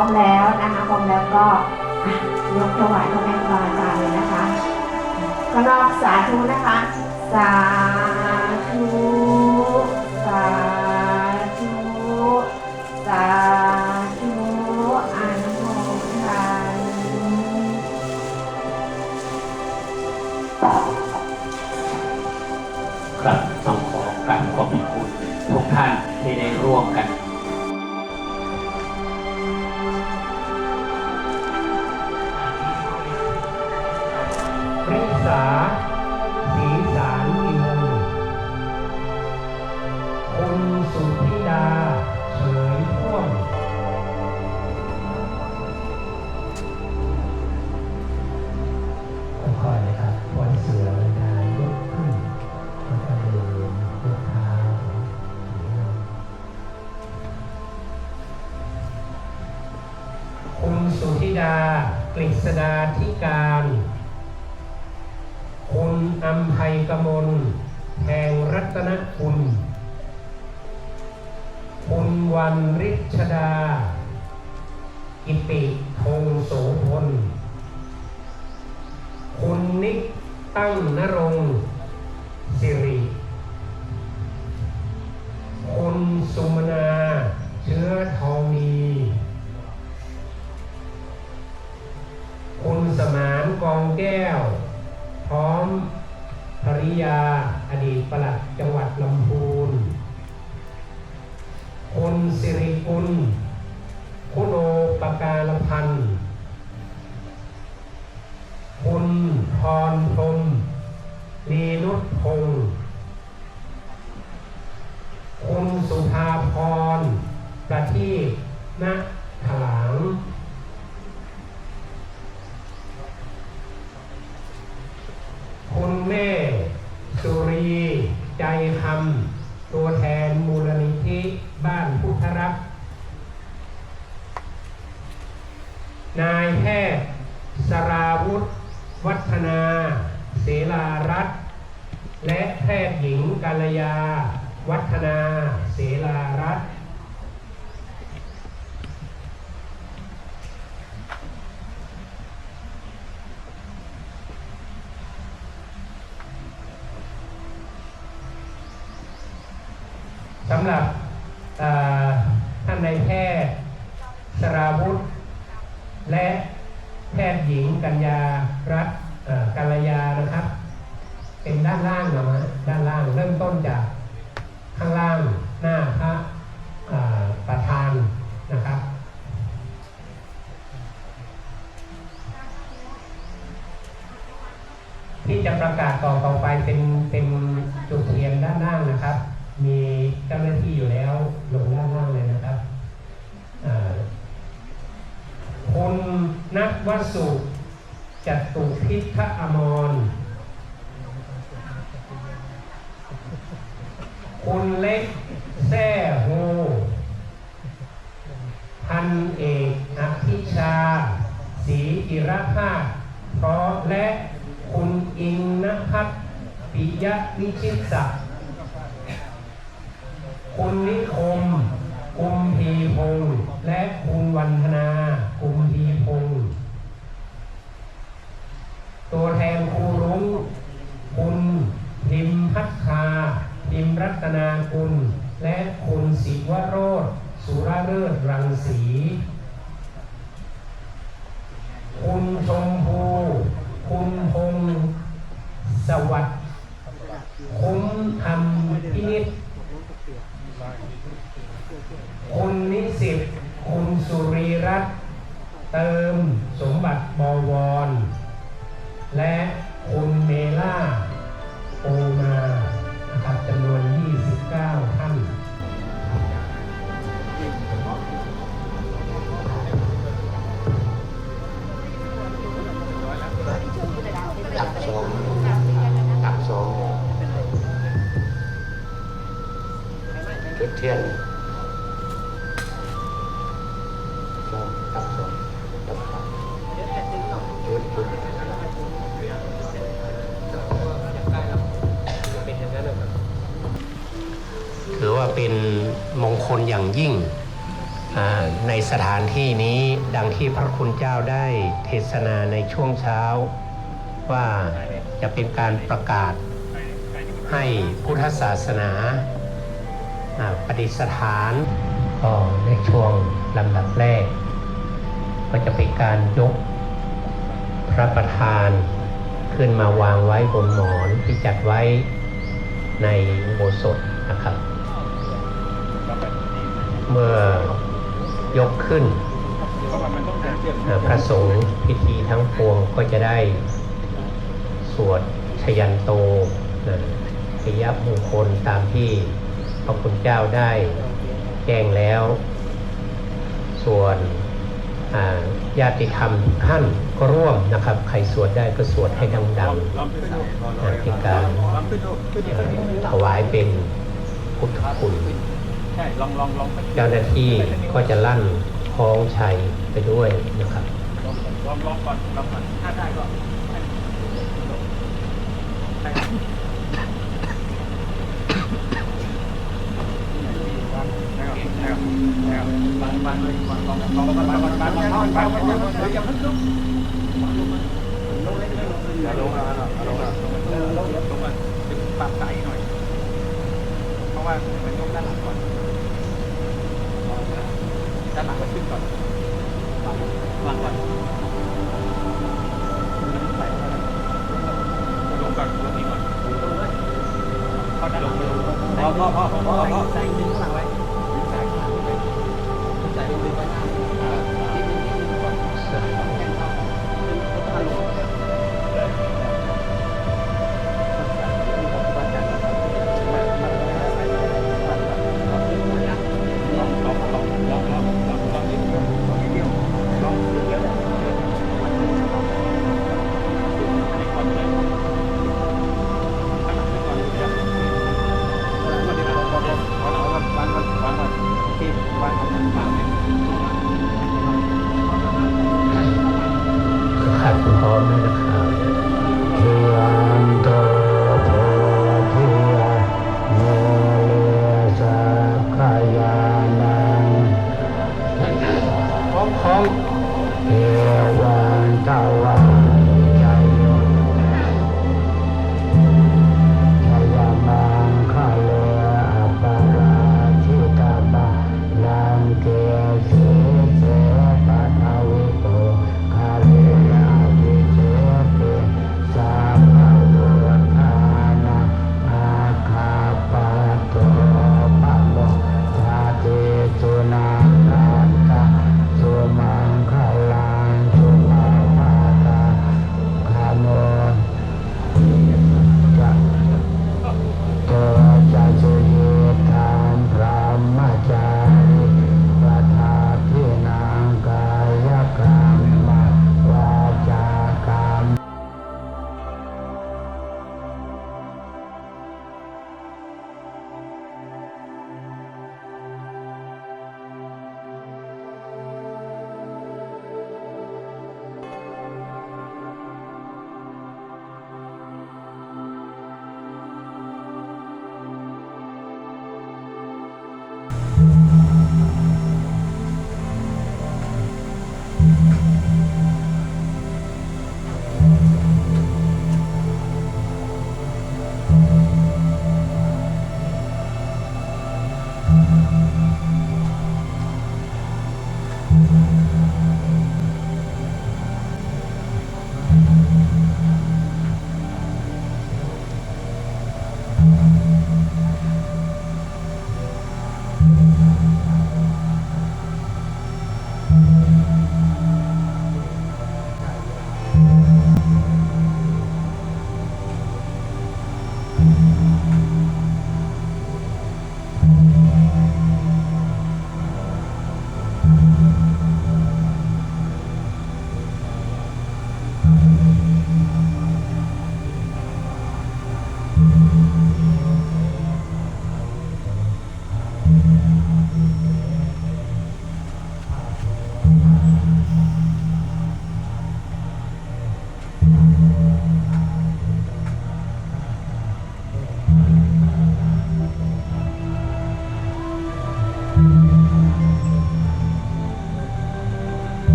้อมแล้วนะคะพร้อมแล้วก็ยกถวายพระแม่ครูอาจารย์เลยนะคะก็รอบสาธุนะคะ สาธุ Thank you. ชดา กิปิ วัฒนาเสลารัตและแพทย์หญิงกาลยา วัฒนาเสลารัตสำหรับ ที่จะประกาศต่อต่อไปเป็นเป็นจุดเทียนด้านล่างนะครับ มีเจ้าหน้าที่อยู่แล้วลงด้านล่างเลยนะครับคุณนักวัสุจัตุพิทะอมร คุณเล็กแซ่โฮพันเอกอภิชาศีอิรภาพพร้อมและ คุณอิงนะครับปิยะวิชิตศักดิ์คุณนิคมกุมพีพงศ์และคุณวันธนากุมพีพงศ์ตัวแทนครูรุ้งคุณพิมพัฒคาพิมรัตนาคุณ และคุณศิวโรธสุรเลิศรังสี ว่าเป็นมงคลอย่างยิ่ง ในสถานที่นี้ดังที่พระคุณเจ้าได้เทศนาในช่วงเช้า ว่าจะเป็นการประกาศให้พุทธศาสนาประดิษฐานก็ในช่วงลำดับแรก ก็จะเป็นการยกพระประธานขึ้นมาวางไว้บนหมอนที่จัดไว้ในโบสถนะครับ เมื่อยกขึ้นพระสงฆ์พิธีทั้งปวงก็จะได้ สวดชยันโตพยับมงคลตามที่พระคุณเจ้าได้แจ้งแล้ว ส่วนญาติธรรมท่านก็ร่วมนะครับ ใครสวดได้ก็สวดให้ดังๆนะเป็นการถวายเป็นพุทธคุณ ใช่ลองลองลองเจ้าหน้าที่ก็จะลั่นคล้องชัยไปด้วยนะครับลองลองลองก่อนลองก่อนถ้าได้ก็ใช่วางวางเลยวางลอ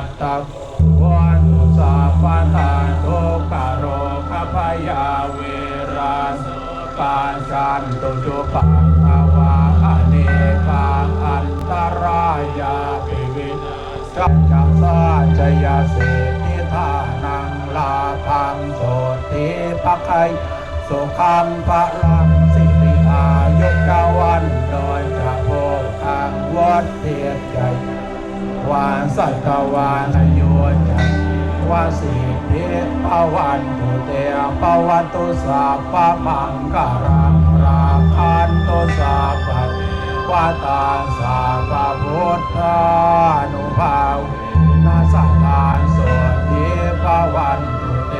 ตตวันสาปันตันโทกโรคพยาเวราสุปาจันตุจุปัตตวาอเนกาอันตรายาปิวิกัจจสาจยาเสนิธานังลาภังโสติภคัยสุขังพระลังสิริอายุกวันโดยจะโพทางวัดเทียใหญ วาสัตวานโยจันวาสีเทปวันตุเตปวันตุสาปมังการังราคันตุสาปเทวตาสาปพุทธานุภาเวนัสตานสทิปวันตุเต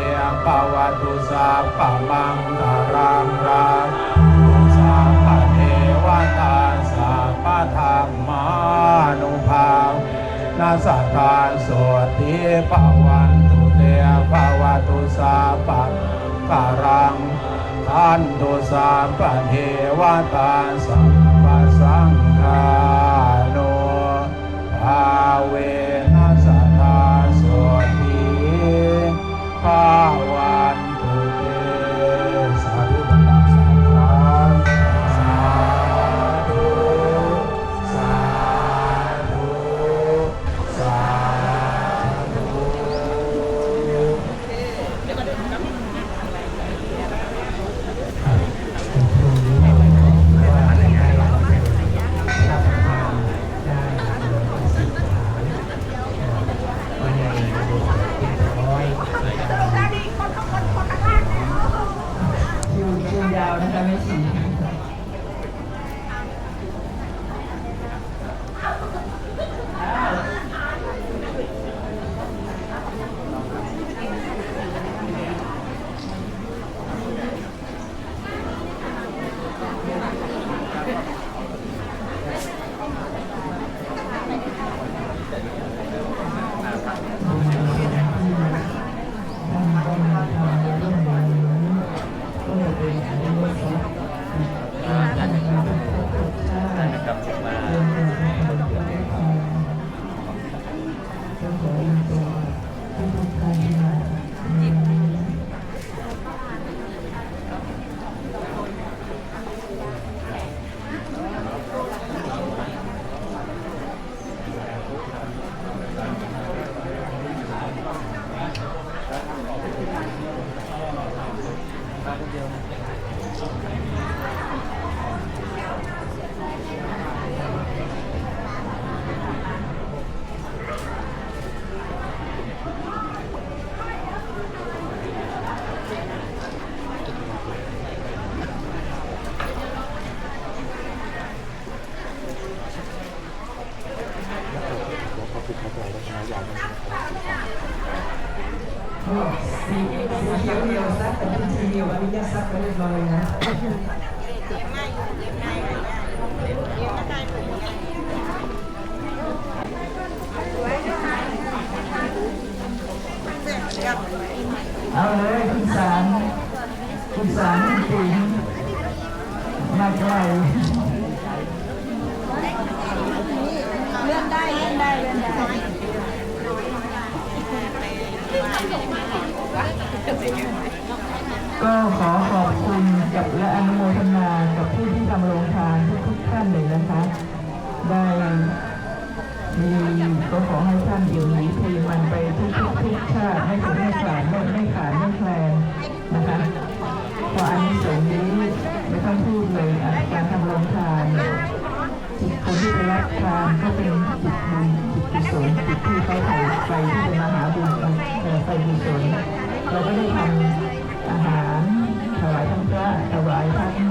ปวันตุสาปมังการังราคั นัสทาสวดทิภาวันตุเตภาวตุสาปะการังทันตุสาปะเทวตาสัม เอาเลยคุณสารคุณสารคุณติ๋งมาไกลเลื่อนได้เลื่อนได้เลื่อนได้ก็ขอขอบคุณกับและอนุโมทนากับผู้ที่ทำโรงทานทุกท่านเลยนะคะ ได้ มีก็ขอให้ท่านอยู่นี้ทีมันไปทุกทุกทุกชาติไม่ถึงไม่ขาดไม่ไม่ขาดไม่แคลนนะคะพราะอันนี้สงนี้ไม่ต้องพูดเลยการทำโรงทานจิตคนที่ไปรับทานก็เป็นจิตบุญจิตกุศลจิตที่เขาถ่ายไปที่เป็นมหาบุญไปกุศลเราก็ได้ทำอาหารถวายทั้งพระถวายทั้ง